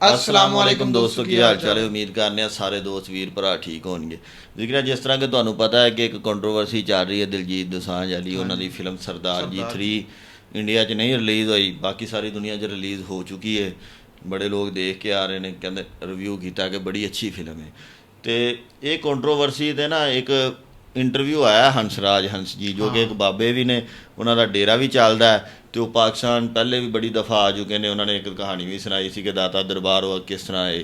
ਅਸਲਾਮ ਵਾਲੇਕੁਮ ਦੋਸਤੋ ਕੀ ਹਾਲ ਚਾਲ ਹੈ ਉਮੀਦ ਕਰਨੇ ਆ ਸਾਰੇ ਦੋਸਤ ਵੀਰ ਭਰਾ ਠੀਕ ਹੋਣਗੇ ਜ਼ਿਕਰ ਜਿਸ ਤਰ੍ਹਾਂ ਕਿ ਤੁਹਾਨੂੰ ਪਤਾ ਹੈ ਕਿ ਇੱਕ ਕੰਟਰੋਵਰਸੀ ਚੱਲ ਰਹੀ ਹੈ ਦਿਲਜੀਤ ਦੋਸਾਂਝ ਵਾਲੀ ਉਹਨਾਂ ਦੀ ਫਿਲਮ ਸਰਦਾਰ ਜੀ 3 ਇੰਡੀਆ 'ਚ ਨਹੀਂ ਰਿਲੀਜ਼ ਹੋਈ ਬਾਕੀ ਸਾਰੀ ਦੁਨੀਆ 'ਚ ਰਿਲੀਜ਼ ਹੋ ਚੁੱਕੀ ਹੈ ਬੜੇ ਲੋਕ ਦੇਖ ਕੇ ਆ ਰਹੇ ਨੇ ਕਹਿੰਦੇ ਰਿਵਿਊ ਕੀਤਾ ਕਿ ਬੜੀ ਅੱਛੀ ਫਿਲਮ ਹੈ ਤੇ ਇਹ ਕੰਟਰੋਵਰਸੀ ਤੇ ਨਾ ਇੱਕ ਇੰਟਰਵਿਊ ਆਇਆ ਹੰਸਰਾਜ ਹੰਸ ਜੀ ਜੋ ਕਿ ਇੱਕ ਬਾਬੇ ਵੀ ਨੇ ਉਹਨਾਂ ਦਾ ਡੇਰਾ ਵੀ ਚੱਲਦਾ ਹੈ ਤੇ ਉਹ ਪਾਕਿਸਤਾਨ ਪਹਿਲੇ ਵੀ ਬੜੀ ਦਫਾ ਆ ਚੁੱਕੇ ਨੇ ਉਹਨਾਂ ਨੇ ਇੱਕ ਕਹਾਣੀ ਵੀ ਸੁਣਾਈ ਸੀ ਕਿ ਦਾਤਾ ਦਰਬਾਰ ਉਹ ਕਿਸ ਤਰ੍ਹਾਂ ਹੈ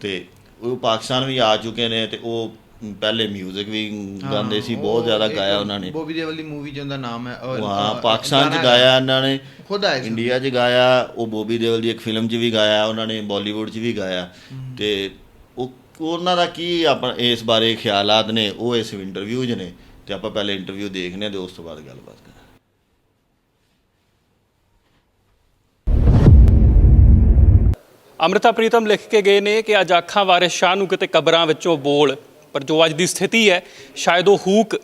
ਤੇ ਉਹ ਪਾਕਿਸਤਾਨ ਵੀ ਆ ਚੁੱਕੇ ਨੇ ਤੇ ਉਹ ਪਹਿਲੇ 뮤직 ਵੀ ਗਾਉਂਦੇ ਸੀ ਬਹੁਤ ਜ਼ਿਆਦਾ ਗਾਇਆ ਉਹਨਾਂ ਨੇ। ਬੋਬੀ ਦੇਵਲ ਦੀ ਮੂਵੀ ਚ ਉਹਦਾ ਨਾਮ ਹੈ ਹਾਂ ਪਾਕਿਸਤਾਨ 'ਚ ਗਾਇਆ ਇਹਨਾਂ ਨੇ ਖੁਦ ਸੀ ਇੰਡੀਆ 'ਚ ਗਾਇਆ ਉਹ ਬੋਬੀ ਦੇਵਲ ਦੀ ਇੱਕ ਫਿਲਮ 'ਚ ਵੀ ਗਾਇਆ ਉਹਨਾਂ ਨੇ ਬਾਲੀਵੁੱਡ 'ਚ ਵੀ ਗਾਇਆ। ਤੇ ਉਹ ਉਹਨਾਂ ਦਾ ਕੀ ਆਪਾਂ ਇਸ ਬਾਰੇ ਖਿਆਲਾਤ ਨੇ ਉਹ ਇਸ ਇੰਟਰਵਿਊ 'ਚ ਨੇ। ਤੇ ਆਪਾਂ ਪਹਿਲੇ ਇੰਟਰਵਿਊ ਦੇਖਨੇ ਆ ਤੇ ਉਸ ਤੋਂ ਬਾਅਦ ਗੱਲਬਾਤ ਅੰਮ੍ਰਿਤਾ ਪ੍ਰੀਤਮ ਲਿਖ ਕੇ ਗਏ ਨੇ ਕਿ ਅੱਜ ਆਖਾਂ ਵਾਰਿਸ ਸ਼ਾਹ ਨੂੰ ਕਿਤੇ ਕਬਰਾਂ ਵਿੱਚੋਂ ਬੋਲ। ਪਰ ਜੋ ਅੱਜ ਦੀ ਸਥਿਤੀ ਹੈ, ਸ਼ਾਇਦ ਉਹ ਹੂਕ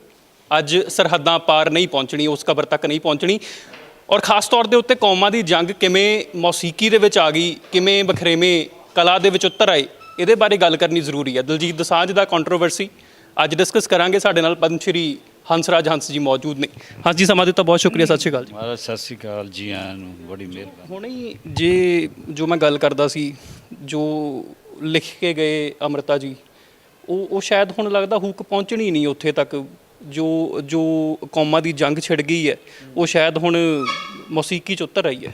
ਅੱਜ ਸਰਹੱਦਾਂ ਪਾਰ ਨਹੀਂ ਪਹੁੰਚਣੀ, ਉਸ ਕਬਰ ਤੱਕ ਨਹੀਂ ਪਹੁੰਚਣੀ। ਔਰ ਖਾਸ ਤੌਰ ਦੇ ਉੱਤੇ ਕੌਮਾਂ ਦੀ ਜੰਗ ਕਿਵੇਂ ਮੌਸੀਕੀ ਦੇ ਵਿੱਚ ਆ ਗਈ, ਕਿਵੇਂ ਬਖਰੇਵੇਂ ਕਲਾ ਦੇ ਵਿੱਚ ਉਤਰ ਆਏ, ਇਹਦੇ ਬਾਰੇ ਗੱਲ ਕਰਨੀ ਜ਼ਰੂਰੀ ਹੈ। ਦਲਜੀਤ ਦਸਾਂਝ ਦਾ ਕੰਟਰੋਵਰਸੀ ਅੱਜ ਡਿਸਕਸ ਕਰਾਂਗੇ ਸਾਡੇ ਨਾਲ। ਪਦਮ ਹੰਸਰਾਜ ਹੰਸ ਜੀ ਮੌਜੂਦ ਨੇ। ਹੰਸ ਜੀ ਸਮਾਂ ਦਿੱਤਾ ਬਹੁਤ ਸ਼ੁਕਰੀਆ ਸਤਿ ਸ਼੍ਰੀ ਅਕਾਲ ਜੀ। ਮਹਾਰਾਜ ਸਤਿ ਸ੍ਰੀ ਅਕਾਲ ਜੀ ਆਇਆਂ ਨੂੰ ਬੜੀ ਮਿਹਰਬਾਨੀ ਹੁਣੇ ਹੀ ਜੇ ਜੋ ਮੈਂ ਗੱਲ ਕਰਦਾ ਸੀ ਜੋ ਲਿਖ ਕੇ ਗਏ ਅਮਰਤਾ ਜੀ ਉਹ ਉਹ ਸ਼ਾਇਦ ਹੁਣ ਲੱਗਦਾ ਹੂਕ ਪਹੁੰਚਣੀ ਨਹੀਂ ਉੱਥੇ ਤੱਕ। ਜੋ ਜੋ ਕੌਮਾਂ ਦੀ ਜੰਗ ਛਿੜ ਗਈ ਹੈ ਉਹ ਸ਼ਾਇਦ ਹੁਣ ਮੌਸੀਕੀ ਚ ਉਤਰ ਆਈ ਹੈ।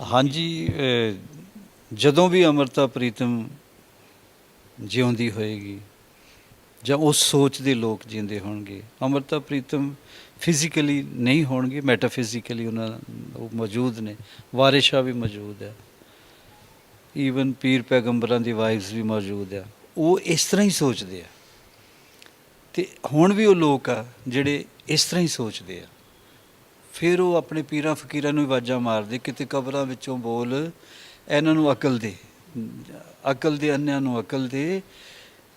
ਹਾਂਜੀ ਅਹ, ਜਦੋਂ ਵੀ ਅਮਰਤਾ ਪ੍ਰੀਤਮ ਜਿਉਂਦੀ ਹੋਏਗੀ ਜਾਂ ਉਸ ਸੋਚ ਦੇ ਲੋਕ ਜਿੰਦੇ ਹੋਣਗੇ। ਅਮਰਤਾ ਪ੍ਰੀਤਮ ਫਿਜ਼ੀਕਲੀ ਨਹੀਂ ਹੋਣਗੇ ਮੈਟਾਫਿਜ਼ੀਕਲੀ ਉਹਨਾਂ ਉਹ ਮੌਜੂਦ ਨੇ। ਵਾਰਿਸ਼ਾ ਵੀ ਮੌਜੂਦ ਹੈ ਈਵਨ ਪੀਰ ਪੈਗੰਬਰਾਂ ਦੀ ਵਾਈਫਸ ਵੀ ਮੌਜੂਦ ਆ। ਉਹ ਇਸ ਤਰ੍ਹਾਂ ਹੀ ਸੋਚਦੇ ਆ। ਤੇ ਹੁਣ ਵੀ ਉਹ ਲੋਕ ਆ ਜਿਹੜੇ ਇਸ ਤਰ੍ਹਾਂ ਹੀ ਸੋਚਦੇ ਆ। ਫਿਰ ਉਹ ਆਪਣੇ ਪੀਰਾਂ ਫਕੀਰਾਂ ਨੂੰ ਆਵਾਜ਼ਾਂ ਮਾਰਦੇ, ਕਿਤੇ ਕਬਰਾਂ ਵਿੱਚੋਂ ਬੋਲ, ਇਹਨਾਂ ਨੂੰ ਅਕਲ ਦੇ ਅਕਲ ਦੇ, ਅੰਨਿਆਂ ਨੂੰ ਅਕਲ ਦੇ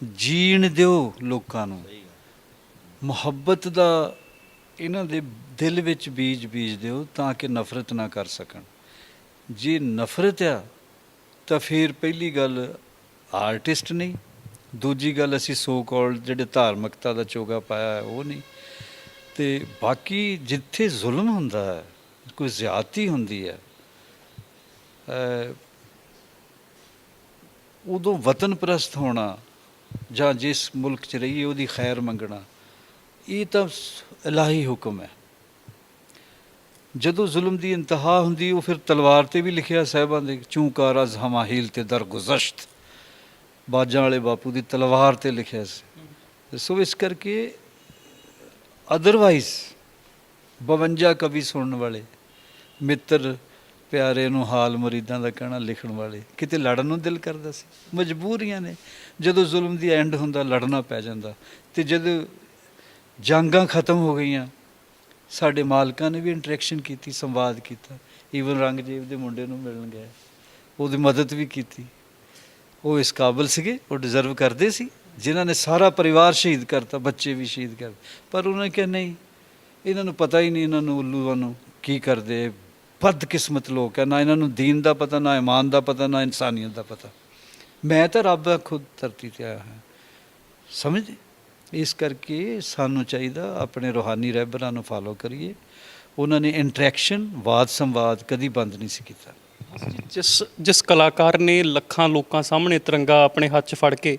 ਜੀਣ ਦਿਓ ਲੋਕਾਂ ਨੂੰ। ਮੁਹੱਬਤ ਦਾ ਇਹਨਾਂ ਦੇ ਦਿਲ ਵਿੱਚ ਬੀਜ ਬੀਜ ਦਿਓ ਤਾਂ ਕਿ ਨਫ਼ਰਤ ਨਾ ਕਰ ਸਕਣ। ਜੇ ਨਫ਼ਰਤ ਆ, ਤਾਂ ਫਿਰ ਪਹਿਲੀ ਗੱਲ ਆਰਟਿਸਟ ਨਹੀਂ। ਦੂਜੀ ਗੱਲ ਅਸੀਂ ਸੋ ਕਾਲਡ ਜਿਹੜੇ ਧਾਰਮਿਕਤਾ ਦਾ ਚੋਗਾ ਪਾਇਆ ਉਹ ਨਹੀਂ। ਤੇ ਬਾਕੀ ਜਿੱਥੇ ਜ਼ੁਲਮ ਹੁੰਦਾ ਹੈ, ਕੋਈ ਜ਼ਿਆਦਤੀ ਹੁੰਦੀ ਹੈ ਉਦੋਂ ਵਤਨ ਪ੍ਰਸਤ ਹੋਣਾ ਜਾਂ ਜਿਸ ਮੁਲਕ 'ਚ ਰਹੀਏ, ਉਹਦੀ ਖੈਰ ਮੰਗਣਾ, ਇਹ ਤਾਂ ਇਲਾਹੀ ਹੁਕਮ ਹੈ। ਜਦੋਂ ਜ਼ੁਲਮ ਦੀ ਇੰਤਹਾ ਹੁੰਦੀ, ਉਹ ਫਿਰ ਤਲਵਾਰ ਤੇ ਵੀ ਲਿਖਿਆ ਸਾਹਿਬਾਂ ਦੇ, ਚੂੰਕਾਰ ਅਜ਼ ਹਮਾਹੀਲ ਤੇ ਦਰਗੁਜ਼ਸ਼ਤ, ਬਾਜਾਂ ਵਾਲੇ ਬਾਪੂ ਦੀ ਤਲਵਾਰ ਤੇ ਲਿਖਿਆ ਸੀ। ਸੋ ਇਸ ਕਰਕੇ ਅਦਰਵਾਈਜ਼ 52 ਕਵੀ ਸੁਣਨ ਵਾਲੇ, ਮਿੱਤਰ ਪਿਆਰੇ ਨੂੰ ਹਾਲ ਮੁਰੀਦਾਂ ਦਾ ਕਹਿਣਾ ਲਿਖਣ ਵਾਲੇ। ਕਿਤੇ ਲੜਨ ਨੂੰ ਦਿਲ ਕਰਦਾ ਸੀ। ਮਜਬੂਰੀਆਂ ਨੇ। ਜਦੋਂ ਜ਼ੁਲਮ ਦੀ ਐਂਡ ਹੁੰਦਾ, ਲੜਨਾ ਪੈ ਜਾਂਦਾ। ਤੇ ਜਦੋਂ ਜੰਗਾਂ ਖਤਮ ਹੋ ਗਈਆਂ, ਸਾਡੇ ਮਾਲਕਾਂ ਨੇ ਵੀ ਇੰਟਰੈਕਸ਼ਨ ਕੀਤੀ, ਸੰਵਾਦ ਕੀਤਾ। ਈਵਨ ਰੰਗਜੀਤ ਦੇ ਮੁੰਡੇ ਨੂੰ ਮਿਲਣ ਗਏ। ਉਹਦੀ ਮਦਦ ਵੀ ਕੀਤੀ। ਉਹ ਇਸ ਕਾਬਲ ਸੀਗੇ। ਉਹ ਡਿਜ਼ਰਵ ਕਰਦੇ ਸੀ। ਜਿਨ੍ਹਾਂ ਨੇ ਸਾਰਾ ਪਰਿਵਾਰ ਸ਼ਹੀਦ ਕਰਤਾ, ਬੱਚੇ ਵੀ ਸ਼ਹੀਦ ਕਰ ਪਰ ਉਹਨਾਂ ਨੇ ਕਿਹਾ, ਨਹੀਂ, ਇਹਨਾਂ ਨੂੰ ਪਤਾ ਹੀ ਨਹੀਂ, ਇਹਨਾਂ ਨੂੰ ਉੱਲੂਆਂ ਨੂੰ ਕੀ ਕਰਦੇ ਬਦ ਕਿਸਮਤ ਲੋਕ ਹੈ, ਨਾ ਇਹਨਾਂ ਨੂੰ ਦੀਨ ਦਾ ਪਤਾ, ਨਾ ਇਮਾਨ ਦਾ ਪਤਾ, ਨਾ ਇਨਸਾਨੀਅਤ ਦਾ ਪਤਾ। ਮੈਂ ਤਾਂ ਰੱਬ ਦਾ ਖੁਦ ਧਰਤੀ ਤੇ ਆਇਆ ਹਾਂ। ਸਮਝ ਇਸ ਕਰਕੇ ਸਾਨੂੰ ਚਾਹੀਦਾ ਆਪਣੇ ਰੋਹਾਨੀ ਰਹਿਬਰਾਂ ਨੂੰ ਫਾਲੋ ਕਰੀਏ। ਉਹਨਾਂ ਨੇ ਇੰਟਰੈਕਸ਼ਨ ਵਾਦ ਸੰਵਾਦ ਕਦੀ ਬੰਦ ਨਹੀਂ ਸੀ ਕੀਤਾ। ਜਿਸ ਜਿਸ ਕਲਾਕਾਰ ਨੇ ਲੱਖਾਂ ਲੋਕਾਂ ਸਾਹਮਣੇ ਤਿਰੰਗਾ ਆਪਣੇ ਹੱਥ 'ਚ ਫੜ ਕੇ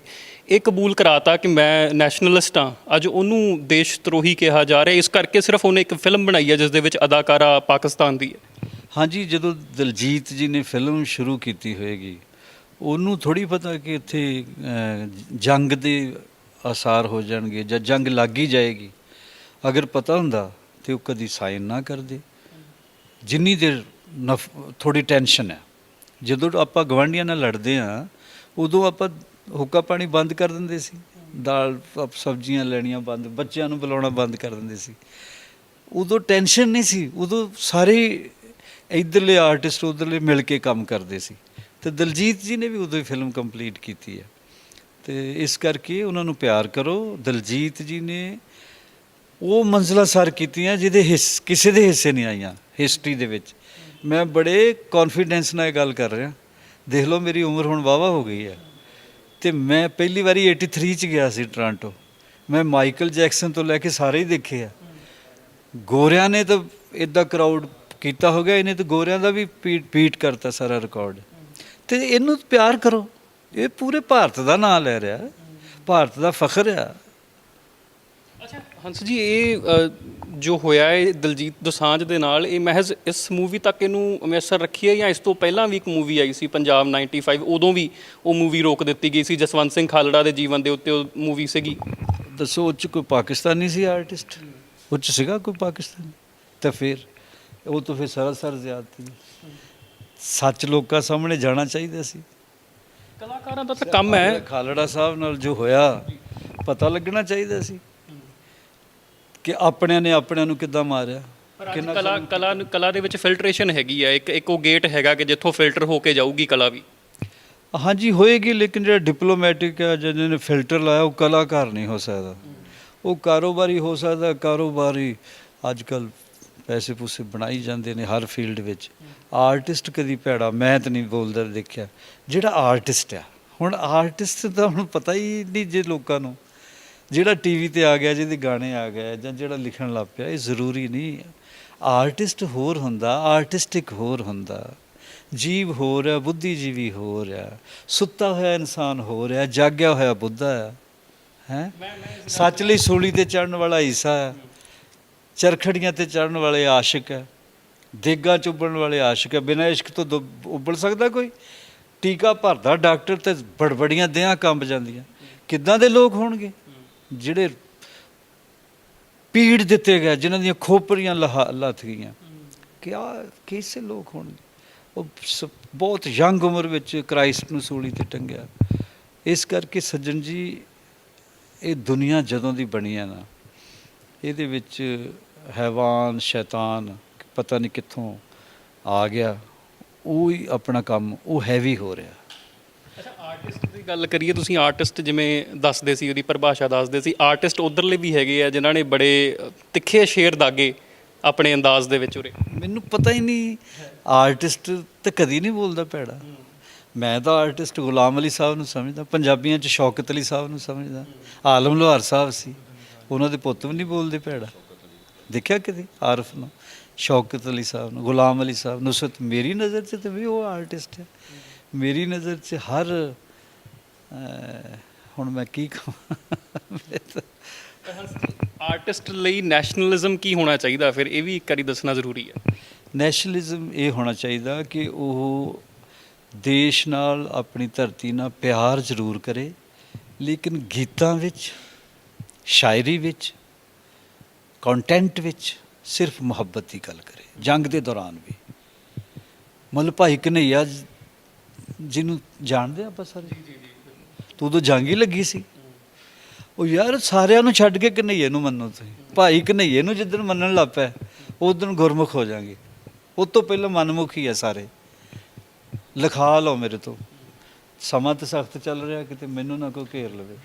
ਇਹ ਕਬੂਲ ਕਰਾਤਾ ਕਿ ਮੈਂ ਨੈਸ਼ਨਲਿਸਟ ਹਾਂ, ਅੱਜ ਉਹਨੂੰ ਦੇਸ਼ ਧਰੋਹੀ ਕਿਹਾ ਜਾ ਰਿਹਾ ਇਸ ਕਰਕੇ ਸਿਰਫ ਉਹਨੇ ਇੱਕ ਫਿਲਮ ਬਣਾਈ ਹੈ, ਜਿਸ ਦੇ ਵਿੱਚ ਅਦਾਕਾਰਾ ਪਾਕਿਸਤਾਨ ਦੀ ਹੈ। ਹਾਂਜੀ, ਜਦੋਂ ਦਲਜੀਤ ਜੀ ਨੇ ਫਿਲਮ ਸ਼ੁਰੂ ਕੀਤੀ ਹੋਏਗੀ, ਉਹਨੂੰ ਥੋੜੀ ਪਤਾ ਕਿ ਇੱਥੇ ਜੰਗ ਦੇ ਆਸਾਰ ਹੋ ਜਾਣਗੇ ਜਾਂ ਜੰਗ ਲੱਗ ਹੀ ਜਾਏਗੀ। ਅਗਰ ਪਤਾ ਹੁੰਦਾ ਤੇ ਉਹ ਕਦੀ ਸਾਈਨ ਨਾ ਕਰਦੇ। ਜਿੰਨੀ ਦੇਰ ਨਫ ਥੋੜੀ ਟੈਨਸ਼ਨ ਹੈ। ਜਦੋਂ ਆਪਾਂ ਗਵਾਂਢੀਆਂ ਨਾਲ ਲੜਦੇ ਆ ਉਦੋਂ ਆਪਾਂ ਹੁੱਕਾ ਪਾਣੀ ਬੰਦ ਕਰ ਦਿੰਦੇ ਸੀ। ਦਾਲ ਸਬਜ਼ੀਆਂ ਲੈਣੀਆਂ ਬੰਦ, ਬੱਚਿਆਂ ਨੂੰ ਬੁਲਾਉਣਾ ਬੰਦ ਕਰ ਦਿੰਦੇ ਸੀ। ਉਦੋਂ ਟੈਨਸ਼ਨ ਨਹੀਂ ਸੀ। ਉਦੋਂ ਸਾਰੇ ਇਧਰਲੇ ਆਰਟਿਸਟ ਉਧਰਲੇ ਮਿਲ ਕੇ ਕੰਮ ਕਰਦੇ ਸੀ। ਤੇ ਦਲਜੀਤ ਜੀ ਨੇ ਵੀ ਉਦੋਂ ਹੀ ਫਿਲਮ ਕੰਪਲੀਟ ਕੀਤੀ ਹੈ। ਤੇ ਇਸ ਕਰਕੇ ਉਹਨਾਂ ਨੂੰ ਪਿਆਰ ਕਰੋ। ਦਲਜੀਤ ਜੀ ਨੇ ਉਹ ਮੰਜ਼ਲਾ ਸਰ ਕੀਤੀਆਂ ਜਿਹਦੇ ਹਿੱਸ, ਕਿਸੇ ਦੇ ਹਿੱਸੇ ਨਹੀਂ ਆਈਆਂ ਹਿਸਟਰੀ ਦੇ ਵਿੱਚ। ਮੈਂ ਬੜੇ ਕੌਨਫੀਡੈਂਸ ਨਾਲ ਗੱਲ ਕਰ ਰਿਹਾ। ਦੇਖ ਲਓ ਮੇਰੀ ਉਮਰ ਹੁਣ ਵਾਵਾ ਹੋ ਗਈ ਹੈ। ਤੇ ਮੈਂ ਪਹਿਲੀ ਵਾਰੀ 83 ਚ ਗਿਆ ਸੀ ਟੋਰਾਂਟੋ ਮੈਂ ਮਾਈਕਲ ਜੈਕਸਨ ਤੋਂ ਲੈ ਕੇ ਸਾਰੇ ਹੀ ਦੇਖੇ ਆ। ਗੋਰਿਆਂ ਨੇ ਤਾਂ ਇਦਾਂ ਕਰਾਊਡ ਕੀਤਾ ਹੋ ਗਿਆ ਇਹਨੇ ਤਾਂ ਗੋਰਿਆਂ ਦਾ ਵੀ ਪੀਟ ਪੀਟ ਕਰਤਾ ਸਾਰਾ ਰਿਕਾਰਡ ਤੇ ਇਹਨੂੰ ਪਿਆਰ ਕਰੋ। ਇਹ ਪੂਰੇ ਭਾਰਤ ਦਾ ਨਾਮ ਲੈ ਰਿਹਾ। ਭਾਰਤ ਦਾ ਫਖਰ ਆ। ਅੱਛਾ ਹੰਸ ਜੀ ਇਹ ਜੋ ਹੋਇਆ ਹੈ ਦਲਜੀਤ ਦੋਸਾਂਝ ਦੇ ਨਾਲ ਇਹ ਮਹਿਜ਼ ਇਸ ਮੂਵੀ ਤੱਕ ਇਹਨੂੰ ਅਮੇਸਰ ਰੱਖੀ ਹੈ ਜਾਂ ਇਸ ਤੋਂ ਪਹਿਲਾਂ ਵੀ ਇੱਕ ਮੂਵੀ ਆਈ ਸੀ ਪੰਜਾਬ 95 ਉਦੋਂ ਵੀ ਉਹ ਮੂਵੀ ਰੋਕ ਦਿੱਤੀ ਗਈ ਸੀ ਜਸਵੰਤ ਸਿੰਘ ਖਾਲੜਾ ਦੇ ਜੀਵਨ ਦੇ ਉੱਤੇ ਉਹ ਮੂਵੀ ਸੀਗੀ। ਦੱਸੋ ਉਹ 'ਚ ਕੋਈ ਪਾਕਿਸਤਾਨੀ ਸੀ ਆਰਟਿਸਟ ਉਹ 'ਚ ਸੀਗਾ ਕੋਈ ਪਾਕਿਸਤਾਨੀ? ਤਾਂ ਫਿਰ? ਉਹ ਤਾਂ ਫਿਰ ਸਰਾਸਰ ਜ਼ਿਆਦਤੀ ਹੈ। ਸੱਚ ਲੋਕਾਂ ਸਾਹਮਣੇ ਜਾਣਾ ਚਾਹੀਦਾ ਸੀ। ਕਲਾਕਾਰਾਂ ਦਾ ਤਾਂ ਕੰਮ ਹੈ। ਖਾਲੜਾ ਸਾਹਿਬ ਨਾਲ ਜੋ ਹੋਇਆ ਪਤਾ ਲੱਗਣਾ ਚਾਹੀਦਾ ਸੀ ਕਿ ਆਪਣਿਆਂ ਨੇ ਆਪਣਿਆਂ ਨੂੰ ਕਿੱਦਾਂ ਮਾਰਿਆ। ਅੱਜ ਕਲਾ ਕਲਾ ਨੂੰ- ਕਲਾ ਦੇ ਵਿੱਚ ਫਿਲਟਰੇਸ਼ਨ ਹੈਗੀ ਆ। ਇੱਕ ਇੱਕ ਉਹ ਗੇਟ ਹੈਗਾ ਕਿ ਜਿੱਥੋਂ ਫਿਲਟਰ ਹੋ ਕੇ ਜਾਊਗੀ ਕਲਾ ਵੀ। ਹਾਂਜੀ ਹੋਏਗੀ ਲੇਕਿਨ ਜਿਹੜਾ ਡਿਪਲੋਮੈਟਿਕ ਹੈ ਜਿਹਨੇ ਫਿਲਟਰ ਲਾਇਆ ਉਹ ਕਲਾਕਾਰ ਨਹੀਂ ਹੋ ਸਕਦਾ। ਉਹ ਕਾਰੋਬਾਰੀ ਹੋ ਸਕਦਾ ਕਾਰੋਬਾਰੀ ਅੱਜ ਕੱਲ ਪੈਸੇ ਪੂਸੇ ਬਣਾਈ ਜਾਂਦੇ ਨੇ ਹਰ ਫੀਲਡ ਵਿੱਚ। ਆਰਟਿਸਟ ਕਦੀ ਭੈੜਾ ਮੈਂ ਤਾਂ ਨਹੀਂ ਬੋਲਦਾ ਦੇਖਿਆ। ਜਿਹੜਾ ਆਰਟਿਸਟ ਆ ਹੁਣ ਆਰਟਿਸਟ ਦਾ ਹੁਣ ਪਤਾ ਹੀ ਨਹੀਂ ਜੇ ਲੋਕਾਂ ਨੂੰ। ਜਿਹੜਾ ਟੀਵੀ ਤੇ ਆ ਗਿਆ ਜਿਹਦੇ ਗਾਣੇ ਆ ਗਏ ਜਾਂ ਜਿਹੜਾ ਲਿਖਣ ਲੱਗ ਪਿਆ ਇਹ ਜ਼ਰੂਰੀ ਨਹੀਂ। ਆਰਟਿਸਟ ਹੋਰ ਹੁੰਦਾ ਆਰਟਿਸਟਿਕ ਹੋਰ ਹੁੰਦਾ। ਜੀਵ ਹੋਰ ਹੈ ਬੁੱਧੀਜੀਵੀ ਹੋਰ ਹੈ ਸੁੱਤਾ ਹੋਇਆ ਇਨਸਾਨ ਹੋਰ ਹੈ ਜਾਗਿਆ ਹੋਇਆ ਬੁੱਧਾ ਹੈ? ਹੈ ਸੱਚ ਲਈ ਸੂਲੀ ਤੇ ਚੜਨ ਵਾਲਾ ਈਸਾ ਹੈ ਚਰਖੜੀਆਂ ਤੇ ਚੜਨ ਵਾਲੇ ਆਸ਼ਿਕ ਹੈ, ਦੇਗਾ ਚੁੱਬਣ ਵਾਲੇ ਆਸ਼ਿਕ ਹੈ। ਬਿਨਾਂ ਇਸ਼ਕ ਤੋਂ ਦੁ- ਉੱਬਲ ਸਕਦਾ ਕੋਈ? ਟੀਕਾ ਭਰਦਾ ਡਾਕਟਰ ਤੇ ਬੜਬੜੀਆਂ ਦਿਆਂ ਕੰਬ ਜਾਂਦੀਆਂ। ਕਿੱਦਾਂ ਦੇ ਲੋਕ ਹੋਣਗੇ? ਜਿਹੜੇ ਪੀੜ ਦਿੱਤੇ ਗਏ, ਜਿਨ੍ਹਾਂ ਦੀਆਂ ਖੋਪਰੀਆਂ ਲਹਾ, ਲੱਥ ਗਈਆਂ। ਕਿਆ ਕਿਸੇ ਲੋਕ ਹੋਣਗੇ? ਉਹ ਸ- ਬਹੁਤ ਯੰਗ ਉਮਰ ਵਿੱਚ ਕ੍ਰਾਈਸਟ ਨੂੰ ਸੂਲੀ ਤੇ ਟੰਗਿਆ। ਇਸ ਕਰਕੇ ਸੱਜਣ ਜੀ, ਇਹ ਦੁਨੀਆ ਜਦੋਂ ਦੀ ਬਣੀ ਹੈ ਨਾ, ਇਹਦੇ ਵਿੱਚ ਹੈਵਾਨ ਸ਼ੈਤਾਨ ਪਤਾ ਨਹੀਂ ਕਿੱਥੋਂ ਆ ਗਿਆ। ਉਹ ਹੀ ਆਪਣਾ ਕੰਮ ਉਹ ਹੈਵੀ ਹੋ ਰਿਹਾ। ਅੱਛਾ ਆਰਟਿਸਟ ਦੀ ਗੱਲ ਕਰੀਏ ਤੁਸੀਂ ਆਰਟਿਸਟ ਜਿਵੇਂ ਦੱਸਦੇ ਸੀ ਉਹਦੀ ਪਰਿਭਾਸ਼ਾ ਦੱਸਦੇ ਸੀ ਆਰਟਿਸਟ ਉਧਰਲੇ ਵੀ ਹੈਗੇ ਆ ਜਿਨ੍ਹਾਂ ਨੇ ਬੜੇ ਤਿੱਖੇ ਸ਼ੇਰ ਦਾਗੇ ਆਪਣੇ ਅੰਦਾਜ਼ ਦੇ ਵਿੱਚ ਉਰੇ। ਮੈਨੂੰ ਪਤਾ ਹੀ ਨਹੀਂ ਆਰਟਿਸਟ ਤੇ ਕਦੀ ਨਹੀਂ ਬੋਲਦਾ ਭੈੜਾ। ਮੈਂ ਤਾਂ ਆਰਟਿਸਟ ਗੁਲਾਮ ਅਲੀ ਸਾਹਿਬ ਨੂੰ ਸਮਝਦਾ ਪੰਜਾਬੀਆਂ 'ਚ ਸ਼ੌਕਤ ਅਲੀ ਸਾਹਿਬ ਨੂੰ ਸਮਝਦਾ। ਆਲਮ ਲੋਹਾਰ ਸਾਹਿਬ ਸੀ ਉਹਨਾਂ ਦੇ ਪੁੱਤ ਵੀ ਨਹੀਂ ਬੋਲਦੇ ਭੈੜਾ। ਦੇਖਿਆ ਕਦੀ ਆਰਫ ਨੂੰ? ਸ਼ੌਕਤ ਅਲੀ ਸਾਹਿਬ ਨੂੰ ਗੁਲਾਮ ਅਲੀ ਸਾਹਿਬ ਨੁਸਰਤ ਮੇਰੀ ਨਜ਼ਰ 'ਚ ਤੇ ਵੀ ਉਹ ਆਰਟਿਸਟ ਹੈ। ਮੇਰੀ ਨਜ਼ਰ 'ਚ ਹਰ ਹੁਣ ਮੈਂ ਕੀ ਕਹਾਂ? ਆਰਟਿਸਟ ਲਈ ਨੈਸ਼ਨਲਿਜ਼ਮ ਕੀ ਹੋਣਾ ਚਾਹੀਦਾ? ਫਿਰ ਇਹ ਵੀ ਇੱਕ ਵਾਰੀ ਦੱਸਣਾ ਜ਼ਰੂਰੀ ਹੈ। ਨੈਸ਼ਨਲਿਜ਼ਮ ਇਹ ਹੋਣਾ ਚਾਹੀਦਾ ਕਿ ਉਹ ਦੇਸ਼ ਨਾਲ ਆਪਣੀ ਧਰਤੀ ਨਾਲ ਪਿਆਰ ਜ਼ਰੂਰ ਕਰੇ ਲੇਕਿਨ ਗੀਤਾਂ ਵਿੱਚ ਸ਼ਾਇਰੀ ਵਿੱਚ ਕੰਟੈਂਟ ਵਿੱਚ ਸਿਰਫ ਮੁਹੱਬਤ ਦੀ ਗੱਲ ਕਰੇ ਜੰਗ ਦੇ ਦੌਰਾਨ ਵੀ। ਮਤਲਬ ਭਾਈ ਕਨਈਆ ਜਿਹਨੂੰ ਜਾਣਦੇ ਆਪਾਂ ਸਾਰੇ? ਤੂੰ ਉਦੋਂ ਜੰਗ ਹੀ ਲੱਗੀ ਸੀ। ਉਹ ਯਾਰ ਸਾਰਿਆਂ ਨੂੰ ਛੱਡ ਕੇ ਕਨਈਏ ਨੂੰ ਮੰਨੋ ਤੁਸੀਂ। ਭਾਈ ਕਨਈਏ ਨੂੰ ਜਿੱਦਣ ਮੰਨਣ ਲੱਗ ਪਿਆ ਉਦੋਂ ਗੁਰਮੁਖ ਹੋ ਜਾਾਂਗੇ। ਉਹ ਤੋਂ ਪਹਿਲਾਂ ਮਨਮੁਖ ਹੀ ਆ ਸਾਰੇ। ਲਿਖਾ ਲਓ ਮੇਰੇ ਤੋਂ। ਸਮਾਂ ਤਾਂ ਸਖਤ ਚੱਲ ਰਿਹਾ ਕਿਤੇ ਮੈਨੂੰ ਨਾ ਕੋਈ ਘੇਰ ਲਵੇ।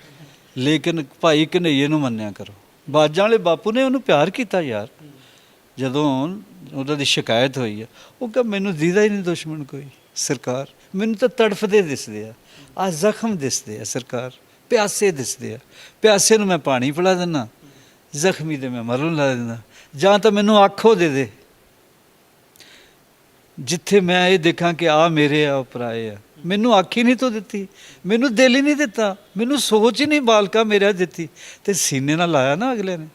ਲੇਕਿਨ ਭਾਈ ਕਨਈਏ ਨੂੰ ਮੰਨਿਆ ਕਰੋ। ਬਾਜਾਂ ਵਾਲੇ ਬਾਪੂ ਨੇ ਉਹਨੂੰ ਪਿਆਰ ਕੀਤਾ ਯਾਰ। ਜਦੋਂ ਉਹਨਾਂ ਦੀ ਸ਼ਿਕਾਇਤ ਹੋਈ ਆ, ਉਹ ਕਹ, ਮੈਨੂੰ ਦੀਦਾ ਹੀ ਨਹੀਂ ਦੁਸ਼ਮਣ ਕੋਈ, ਸਰਕਾਰ। ਮੈਨੂੰ ਤਾਂ ਤੜਫਦੇ ਦਿਸਦੇ ਆ ਆ ਜ਼ਖਮ ਦਿਸਦੇ ਆ ਸਰਕਾਰ। ਪਿਆਸੇ ਦਿਸਦੇ ਆ। ਪਿਆਸੇ ਨੂੰ ਮੈਂ ਪਾਣੀ ਪਿਲਾ ਦਿੰਦਾ ਜ਼ਖਮੀ ਦੇ ਮੈਂ ਮਰਨ ਲਾ ਦਿੰਦਾ ਜਾਂ ਤਾਂ ਮੈਨੂੰ ਆਖੋ ਦੇ ਦੇ। ਜਿੱਥੇ ਮੈਂ ਇਹ ਦੇਖਾਂ ਕਿ ਆ ਮੇਰੇ ਆ, ਉਹ ਪਰਾਏ ਆ। ਮੈਨੂੰ ਆਖੀ ਨਹੀਂ ਤੋ ਦਿੱਤੀ, ਮੈਨੂੰ ਦਿਲ ਹੀ ਨਹੀਂ ਦਿੱਤਾ, ਮੈਨੂੰ ਸੋਚ ਹੀ ਨਹੀਂ ਬਾਲਕਾ ਮੇਰਾ ਦਿੱਤੀ। ਤੇ ਸੀਨੇ ਨਾਲ ਲਾਇਆ ਨਾ ਅਗਲੇ ਨੇ।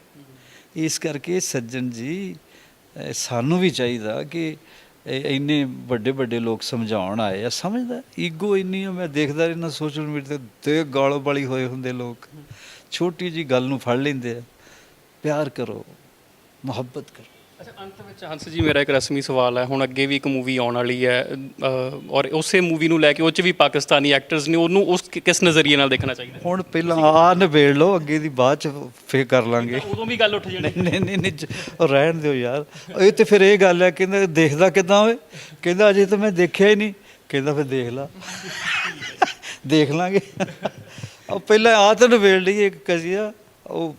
ਇਸ ਕਰਕੇ ਸੱਜਣ ਜੀ ਸਾਨੂੰ ਵੀ ਚਾਹੀਦਾ ਕਿ ਇੰਨੇ ਵੱਡੇ ਵੱਡੇ ਲੋਕ ਸਮਝਾਉਣ ਆਏ ਆ। ਸਮਝਦਾ, ਈਗੋ ਇੰਨੀ ਆ, ਮੈਂ ਦੇਖਦਾ ਰਹਿਣਾ ਸੋਸ਼ਲ ਮੀਡੀਆ ਤੇ ਤੇ ਗਾਲੋ ਵਾਲੀ ਹੋਏ ਹੁੰਦੇ ਲੋਕ। ਛੋਟੀ ਜੀ ਗੱਲ ਨੂੰ ਫੜ ਲੈਂਦੇ ਆ। ਪਿਆਰ ਕਰੋ, ਮੁਹੱਬਤ ਕਰੋ। ਅੱਛਾ ਅੰਤ ਵਿੱਚ ਹੰਸ ਜੀ ਮੇਰਾ ਇੱਕ ਰਸਮੀ ਸਵਾਲ ਹੈ। ਹੁਣ ਅੱਗੇ ਵੀ ਇੱਕ ਮੂਵੀ ਆਉਣ ਵਾਲੀ ਹੈ ਅ, ਔਰ ਉਸੇ ਮੂਵੀ ਨੂੰ ਲੈ ਕੇ ਉਹ 'ਚ ਵੀ ਪਾਕਿਸਤਾਨੀ ਐਕਟਰਸ ਨੇ ਉਹਨੂੰ ਉਸ ਕਿ- ਕਿਸ ਨਜ਼ਰੀਏ ਨਾਲ ਦੇਖਣਾ ਚਾਹੀਦਾ ਹੁਣ ਪਹਿਲਾਂ ਆ ਨਿਬੇੜ ਲਓ ਅੱਗੇ ਦੀ ਬਾਅਦ ਚ ਫੇਰ ਕਰ ਲਾਂਗੇ। ਉਦੋਂ ਵੀ ਗੱਲ ਉੱਠ ਜਾਣੀ। ਨਹੀਂ ਨਹੀਂ ਨਹੀਂ ਉਹ ਰਹਿਣ ਦਿਓ ਯਾਰ। ਇਹ ਤੇ ਫਿਰ ਇਹ ਗੱਲ ਹੈ ਕਹਿੰਦਾ ਦੇਖਦਾ ਕਿਦਾਂ ਓਏ ਕਹਿੰਦਾ ਅਜੇ ਤਾਂ ਮੈਂ ਦੇਖਿਆ ਹੀ ਨਹੀਂ। ਕਹਿੰਦਾ ਫਿਰ ਦੇਖ ਲਾ। ਦੇਖ ਲਾਂਗੇ। ਉਹ ਪਹਿਲਾਂ ਆ ਤਾਂ ਨਵੇੜ ਲਈ ਇੱਕ ਕਜ਼ੀਆ। ਉਹ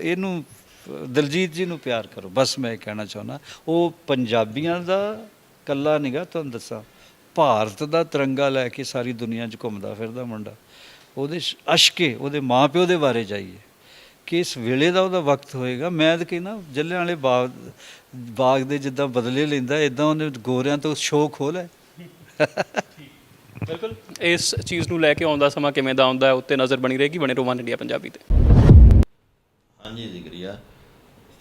ਇਹਨੂੰ ਦਲਜੀਤ ਜੀ ਨੂੰ ਪਿਆਰ ਕਰੋ ਬਸ ਮੈਂ ਇਹ ਕਹਿਣਾ ਚਾਹੁੰਦਾ ਉਹ ਪੰਜਾਬੀਆਂ ਦਾ ਕੱਲਾ ਨਿਗਾ ਤੁਹਾਨੂੰ ਦੱਸਾਂ। ਭਾਰਤ ਦਾ ਤਿਰੰਗਾ ਲੈ ਕੇ ਸਾਰੀ ਦੁਨੀਆ 'ਚ ਘੁੰਮਦਾ ਫਿਰਦਾ ਮੁੰਡਾ। ਉਹਦੇ ਅਸ਼ਕੇ ਉਹਦੇ ਮਾਪਿਓ ਦੇ ਬਾਰੇ ਜਾਈਏ। ਕਿ ਇਸ ਵੇਲੇ ਦਾ ਉਹਦਾ ਵਕਤ ਹੋਏਗਾ ਮੈਂ ਤਾਂ ਕਹਿੰਦਾ ਜੱਲਿਆਂ ਵਾਲੇ ਬਾਗ ਬਾਗ ਦੇ ਜਿੱਦਾਂ ਬਦਲੇ ਲੈਂਦਾ ਇਦਾਂ ਉਹਨੇ ਗੋਰਿਆਂ ਤੋਂ ਸ਼ੋਅ ਖੋਲਿਆ ਬਿਲਕੁਲ। ਇਸ ਚੀਜ਼ ਨੂੰ ਲੈ ਕੇ ਆਉਂਦਾ ਸਮਾਂ ਕਿਵੇਂ ਦਾ ਆਉਂਦਾ ਉੱਤੇ ਨਜ਼ਰ ਬਣੀ ਰਹੇਗੀ ਬਣੇ ਰੋਮਾਨ ਇੰਡੀਆ ਪੰਜਾਬੀ ਤੇ। ਹਾਂਜੀ ਜ਼ਿਕਰੀਆ